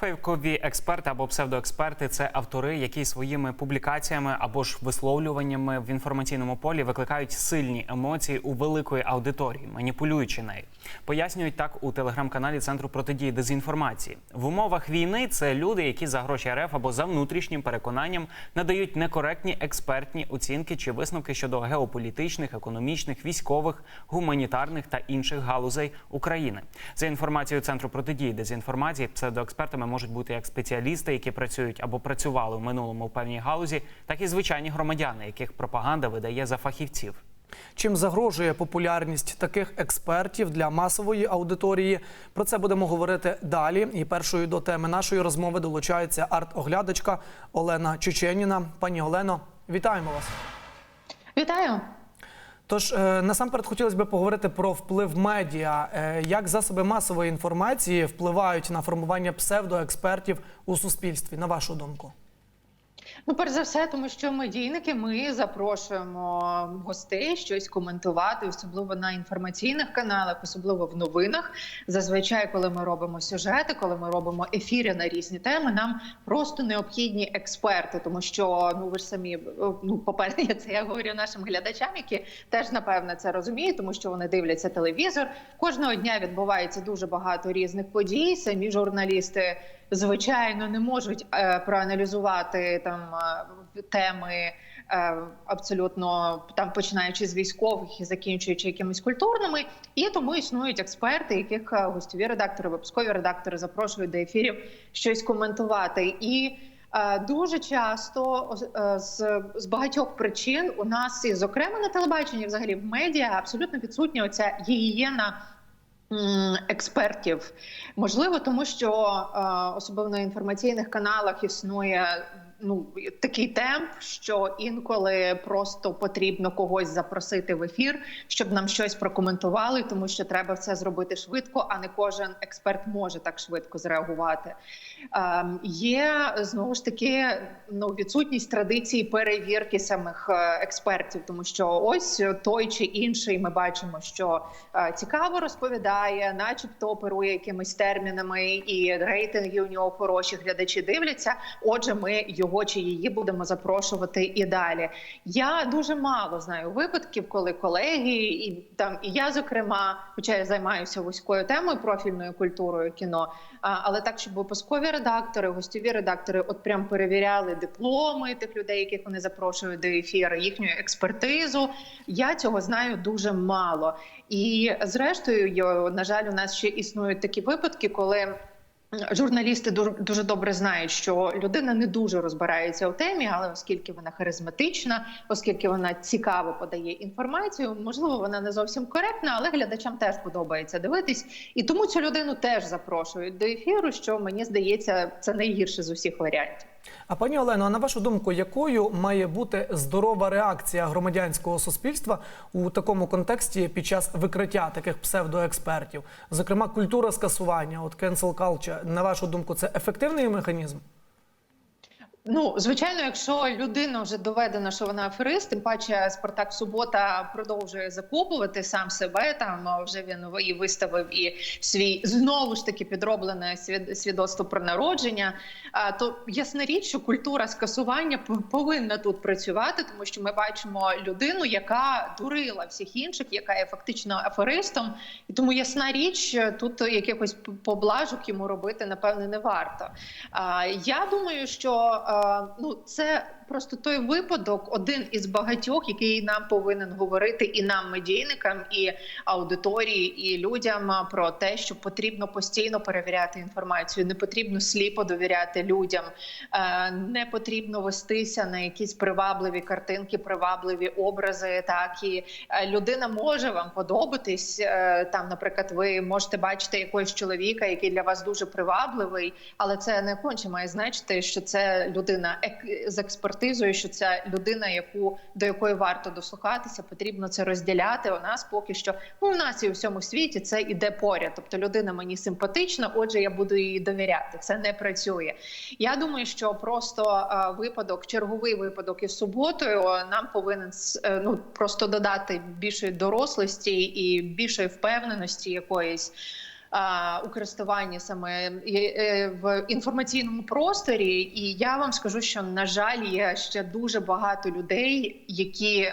Фейкові експерти або псевдоексперти це автори, які своїми публікаціями або ж висловлюваннями в інформаційному полі викликають сильні емоції у великої аудиторії, маніпулюючи нею. Пояснюють так у телеграм-каналі Центру протидії дезінформації. В умовах війни це люди, які за гроші РФ або за внутрішнім переконанням надають некоректні експертні оцінки чи висновки щодо геополітичних, економічних, військових, гуманітарних та інших галузей України. За інформацією Центру протидії дезінформації, псевдоекспертами можуть бути як спеціалісти, які працюють або працювали в минулому в певній галузі, так і звичайні громадяни, яких пропаганда видає за фахівців. Чим загрожує популярність таких експертів для масової аудиторії? Про це будемо говорити далі. І першою до теми нашої розмови долучається арт-оглядачка Олена Чеченіна. Пані Олено, вітаємо вас. Вітаю. Тож е, насамперед хотілося б поговорити про вплив медіа, Е, як засоби масової інформації впливають на формування псевдоекспертів у суспільстві, на вашу думку. Ну, перш за все, тому що медійники ми запрошуємо гостей щось коментувати, особливо на інформаційних каналах, особливо в новинах. Зазвичай, коли ми робимо сюжети, коли ми робимо ефіри на різні теми, нам просто необхідні експерти, тому що ну ви ж самі ну, по-перше, я це я говорю нашим глядачам, які теж напевне це розуміють, тому що вони дивляться телевізор. Кожного дня відбувається дуже багато різних подій. Самі журналісти звичайно не можуть е, проаналізувати там е, теми е, абсолютно там починаючи з військових і закінчуючи якимись культурними, і тому існують експерти, яких е, гостьові редактори, випускові редактори запрошують до ефірів щось коментувати і. Дуже часто з, з багатьох причин у нас, і зокрема на телебаченні, взагалі в медіа, абсолютно відсутня оця гігієна експертів. Можливо, тому що особливо на інформаційних каналах існує ну такий темп, що інколи просто потрібно когось запросити в ефір, щоб нам щось прокоментували, тому що треба це зробити швидко, а не кожен експерт може так швидко зреагувати. Е, є знову ж таки ну, відсутність традиції перевірки самих е, експертів, тому що ось той чи інший ми бачимо, що е, цікаво розповідає, начебто оперує якимись термінами, і рейтинги у нього хороші. Глядачі дивляться. Отже, ми його чи її будемо запрошувати і далі. Я дуже мало знаю випадків, коли колеги, і там і я, зокрема, хоча я займаюся вузькою темою профільною культурою кіно. Але так, щоб випускові редактори, гостьові редактори, от прям перевіряли дипломи тих людей, яких вони запрошують до ефіру, їхню експертизу. Я цього знаю дуже мало. І зрештою, на жаль, у нас ще існують такі випадки, коли. Журналісти дуже добре знають, що людина не дуже розбирається у темі, але оскільки вона харизматична, оскільки вона цікаво подає інформацію, можливо, вона не зовсім коректна, але глядачам теж подобається дивитись, і тому цю людину теж запрошують до ефіру. Що мені здається, це найгірше з усіх варіантів. А пані Олено, а на вашу думку, якою має бути здорова реакція громадянського суспільства у такому контексті під час викриття таких псевдоекспертів? Зокрема, культура скасування, от cancel culture, на вашу думку, це ефективний механізм? Ну, звичайно, якщо людина вже доведена, що вона аферист, тим паче Спартак Субота продовжує закупувати сам себе. Там вже він і виставив і свій знову ж таки підроблене свідоцтво про народження. А то ясна річ, що культура скасування повинна тут працювати, тому що ми бачимо людину, яка дурила всіх інших, яка є фактично аферистом, і тому ясна річ, тут якихось поблажок йому робити напевне не варто. А я думаю, що ну це просто той випадок, один із багатьох, який нам повинен говорити і нам, медійникам, і аудиторії, і людям про те, що потрібно постійно перевіряти інформацію, не потрібно сліпо довіряти людям, не потрібно вестися на якісь привабливі картинки, привабливі образи. Так і людина може вам подобатись. Там, наприклад, ви можете бачити якогось чоловіка, який для вас дуже привабливий, але це не конче має значити, що це людина з експертизою, що це людина, яку до якої варто дослухатися, потрібно це розділяти. У нас поки що ну у нас і у всьому світі це іде поряд. Тобто людина мені симпатична, отже, я буду їй довіряти. Це не працює. Я думаю, що просто а, випадок, черговий випадок із суботою, нам повинен ну просто додати більшої дорослості і більшої впевненості якоїсь. У користуванні саме е, в інформаційному просторі. І я вам скажу, що на жаль, є ще дуже багато людей, які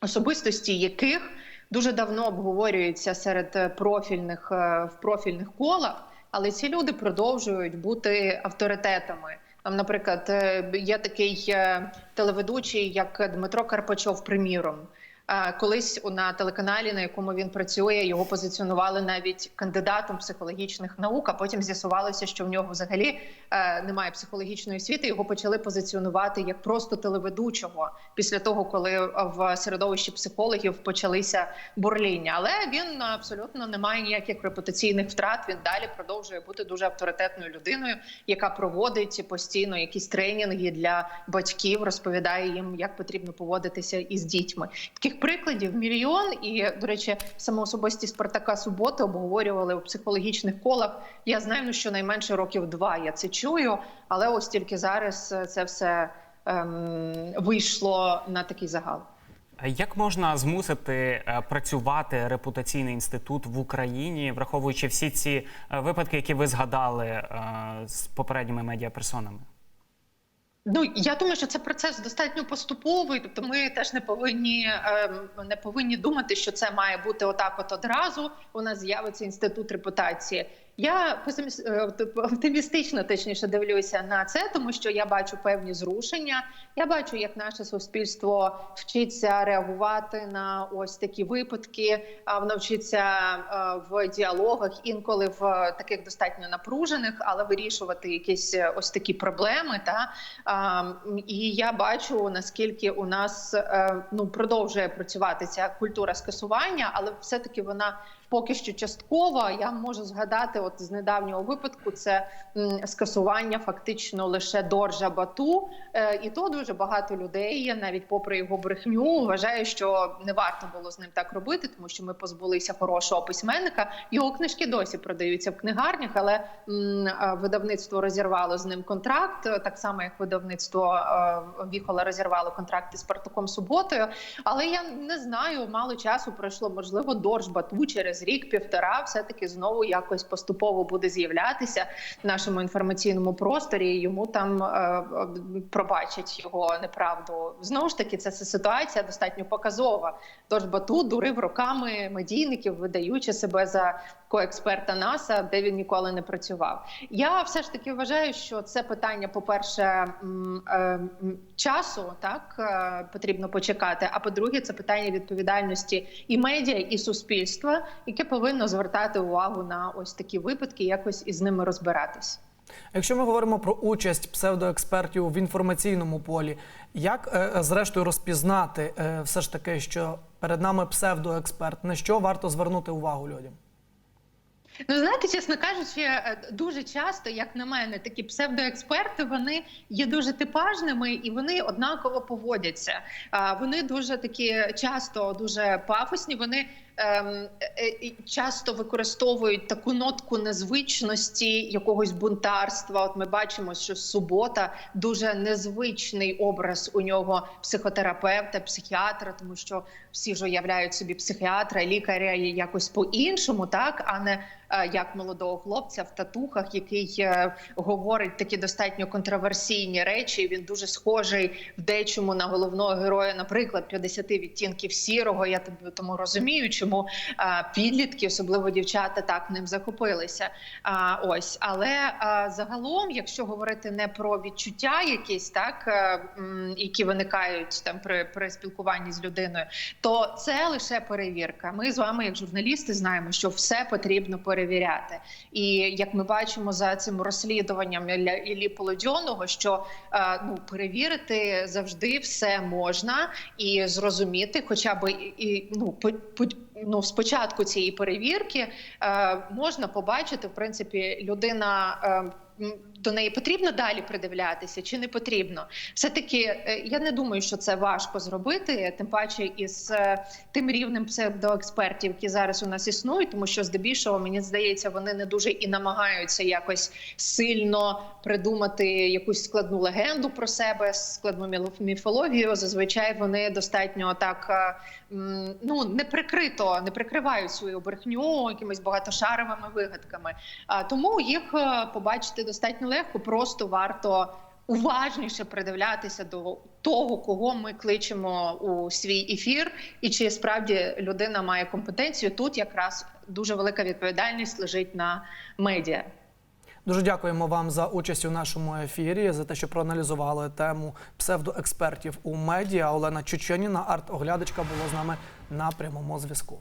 особистості яких дуже давно обговорюються серед профільних е, в профільних колах, але ці люди продовжують бути авторитетами. Там, наприклад, е, є такий телеведучий, як Дмитро Карпачов, приміром. Е, Колись на телеканалі, на якому він працює, його позиціонували навіть кандидатом психологічних наук. А потім з'ясувалося, що в нього взагалі е, немає психологічної освіти. Його почали позиціонувати як просто телеведучого після того, коли в середовищі психологів почалися бурління. Але він абсолютно не має ніяких репутаційних втрат. Він далі продовжує бути дуже авторитетною людиною, яка проводить постійно якісь тренінги для батьків, розповідає їм, як потрібно поводитися із дітьми. Таких прикладів мільйон. І до речі, самоособисті Спартака Суботи обговорювали у психологічних колах. Я знаю, ну, що найменше років два я це чую, але ось тільки зараз е, це все ем, вийшло на такий загал. Як можна змусити е, працювати репутаційний інститут в Україні, враховуючи всі ці е, випадки, які ви згадали з попередніми медіаперсонами? Ну я думаю, що це процес достатньо поступовий. Тобто, ми теж не повинні ем, не повинні думати, що це має бути отак, от одразу. У нас з'явиться інститут репутації. Я е, оптимістично точніше дивлюся на це, тому що я бачу певні зрушення. Я бачу, як наше суспільство вчиться реагувати на ось такі випадки. а Воно вчиться е, в діалогах, інколи в таких достатньо напружених, але вирішувати якісь е, ось такі проблеми. Та і я бачу наскільки у нас ну продовжує працювати ця культура скасування, але все таки вона поки що часткова. Я можу згадати, от з недавнього випадку, це скасування фактично лише доржа бату, Е, і то дуже багато людей, навіть попри його брехню, вважає, що не варто було з ним так робити, тому що ми позбулися хорошого письменника. Його книжки досі продаються в книгарнях, але е, видавництво розірвало з ним контракт, так само як видавництво е, Віхола розірвало контракт із Спартаком Суботою. Але я не знаю, мало часу пройшло. Можливо, Дорж Бату через рік-півтора все таки знову якось поступово буде з'являтися в нашому інформаційному просторі. і Йому там е, е, пробачать його неправду. Знову ж таки, це ситуація достатньо показова. Тож Бату дурив роками медійників, видаючи себе за коексперта НАСА, де він ніколи не працював. Я все ж таки вважаю, що це питання, по-перше, е, часу, так е, потрібно почекати. А по-друге, це питання відповідальності і медіа, і суспільства, яке повинно звертати увагу на ось такі випадки, якось із ними розбиратись. Якщо ми говоримо про участь псевдоекспертів в інформаційному полі, як е, зрештою розпізнати все ж таки, що перед нами псевдоексперт, на що варто звернути увагу людям? Ну, знаєте, чесно кажучи, е, дуже часто, як на мене, такі псевдоексперти вони є дуже типажними і вони однаково поводяться. Вони дуже такі часто дуже пафосні. Вони часто використовують таку нотку незвичності, якогось бунтарства. От ми бачимо, що субота дуже незвичний образ у нього психотерапевта, психіатра, тому що всі ж уявляють собі психіатра, лікаря якось по-іншому, так а не е, як молодого хлопця в татухах, який е, говорить такі достатньо контроверсійні речі. Він дуже схожий в дечому на головного героя, наприклад, 50 відтінків сірого. Я тому розумію, чому е, підлітки, особливо дівчата, так ним захопилися. А, ось, але загалом, якщо говорити не про відчуття, якісь так, е, які виникають там при, при спілкуванні з людиною, то це лише перевірка. Ми з вами, як журналісти, знаємо, що все потрібно перевіряти. І як ми бачимо за цим розслідуванням Іллі Полодьоного, що е, ну перевірити завжди все можна і зрозуміти, хоча б і, ну по, ну спочатку цієї перевірки е, можна побачити, в принципі, людина. Е, до неї потрібно далі придивлятися чи не потрібно. Все таки, я не думаю, що це важко зробити, тим паче із е, тим рівнем псевдоекспертів, які зараз у нас існують, тому що здебільшого мені здається, вони не дуже і намагаються якось сильно придумати якусь складну легенду про себе, складну міфологію. Зазвичай вони достатньо так е, ну не прикрито, не прикривають свою брехню якимись багатошаровими вигадками. А тому їх е, побачити достатньо легко, просто варто. Уважніше придивлятися до того, кого ми кличемо у свій ефір, і чи справді людина має компетенцію. Тут якраз дуже велика відповідальність лежить на медіа. Дуже дякуємо вам за участь у нашому ефірі, за те, що проаналізували тему псевдоекспертів у медіа. Олена Чучаніна, арт-оглядачка, була з нами на прямому зв'язку.